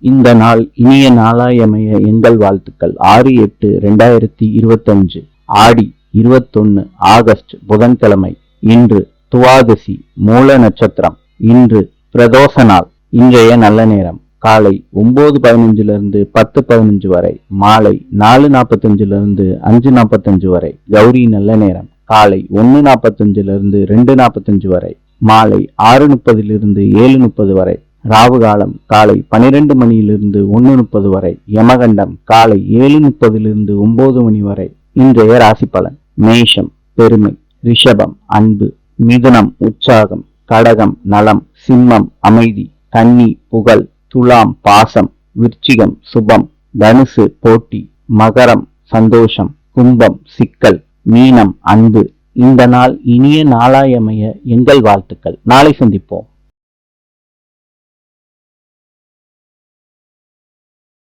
இந்த நாள் இனிய நாளாயமைய எங்கள் வாழ்த்துக்கள். ஆறு எட்டு ரெண்டாயிரத்தி இருபத்தஞ்சு ஆடி இருபத்தொன்னு ஆகஸ்ட் புதன்கிழமை. இன்று துவாதசி மூல நட்சத்திரம். இன்று பிரதோஷ நாள் இன்றைய நல்ல நேரம். காலை ஒன்பது பதினஞ்சுல இருந்து பத்து பதினஞ்சு வரை. மாலை நாலு நாற்பத்தஞ்சுல இருந்து அஞ்சு நாற்பத்தஞ்சு வரை. கௌரி நல்ல நேரம். காலை ஒன்னு நாற்பத்தஞ்சுல இருந்து ரெண்டு நாற்பத்தஞ்சு வரை. மாலை ஆறு முப்பதிலிருந்து ஏழு முப்பது வரை. ராவு காலம் காலை பனிரெண்டு மணியிலிருந்து ஒன்று முப்பது வரை யமகண்டம் காலை ஏழு முப்பதிலிருந்து ஒன்பது மணி வரை. இன்றைய ராசி பலன் மேஷம் பெருமை ரிஷபம் அன்பு மிதுனம் உற்சாகம் கடகம் நலம் சிம்மம் அமைதி கன்னி புகழ் துலாம் பாசம் விருச்சிகம் சுபம் தனுசு போட்டி மகரம் சந்தோஷம் கும்பம் சிக்கல் மீனம் அன்பு. இந்த நாள் இனிய நாளாயமைய எங்கள் வாழ்த்துக்கள். நாளை சந்திப்போம்.